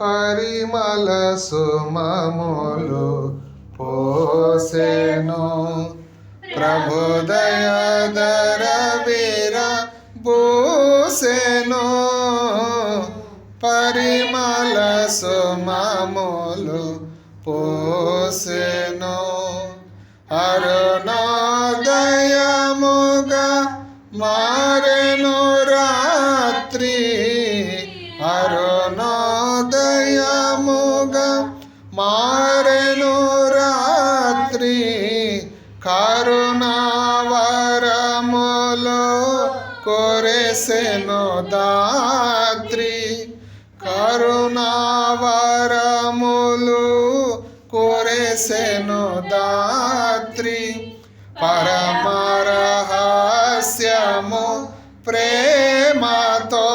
పరిమళ సుమములు పోసెను. ప్రభుదయదర వీర భూసెను. పరిమళ సుమములు పోసెను. అరుణోదయముగా కరుణావరములు కొరెసెను దాత్రి. కరుణావరములు కొరెసెను దాత్రి. పరమరహస్యము ప్రేమతో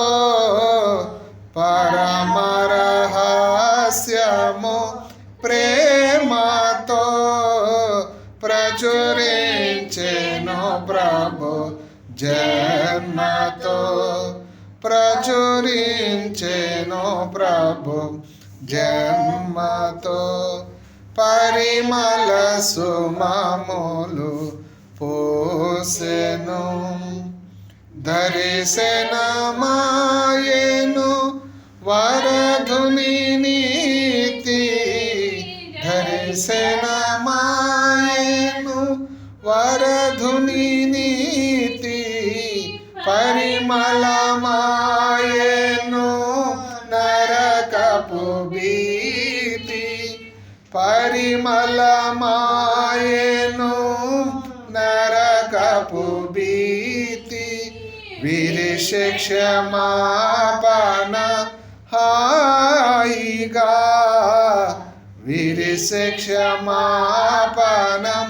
పరమరహస్యము ప్రేమతో జన్మతో ప్రచురించెను ప్రభు. జన్మతో పరిమళ సుమములు పోసెను. దర్శన మాయను వరధుని నీతి. దర్శన మాయను వరధుని నీతి. పరిమళమాయను నరకపు భీతి. పరిమళమాయను నరకపు భీతి. విరిశిక్షమాపన హాయిగా. విరిశిక్షమాపనా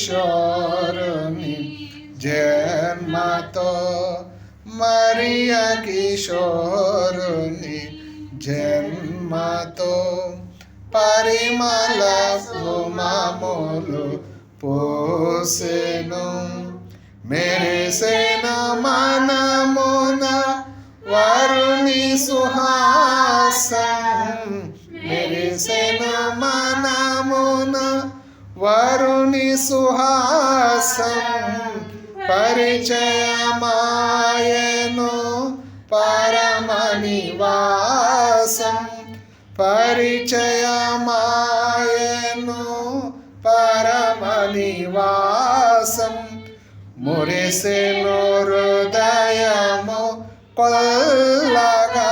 కిషోరుని జన్మతో మరియ కిషోరుని జన్మతో పరిమళ సుమములు పోసెను మెరిసెన మనమున వరుణి సుహాసం మెరిసెన మనమున వరుణి సుహాసం పరిచయమాయను పరమనివాసం పరిచయమాయను పరమనివాసం మురిసెను హృదయము కొల్లగా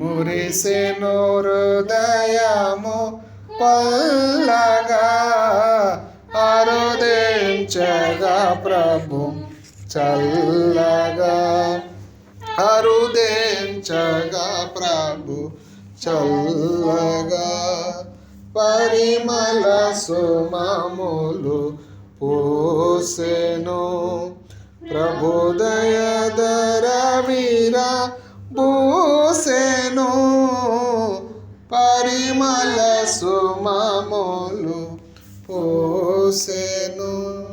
మురిసెను హృదయము పల్లగా అరుదించగా ప్రభు చల్లగా. అరుదించగా ప్రభు చల్లగా. పరిమళ సుమములు పోసెను. ప్రభుదయ దర వీరా భూసెను పరిమళ సుమములు పోసెను.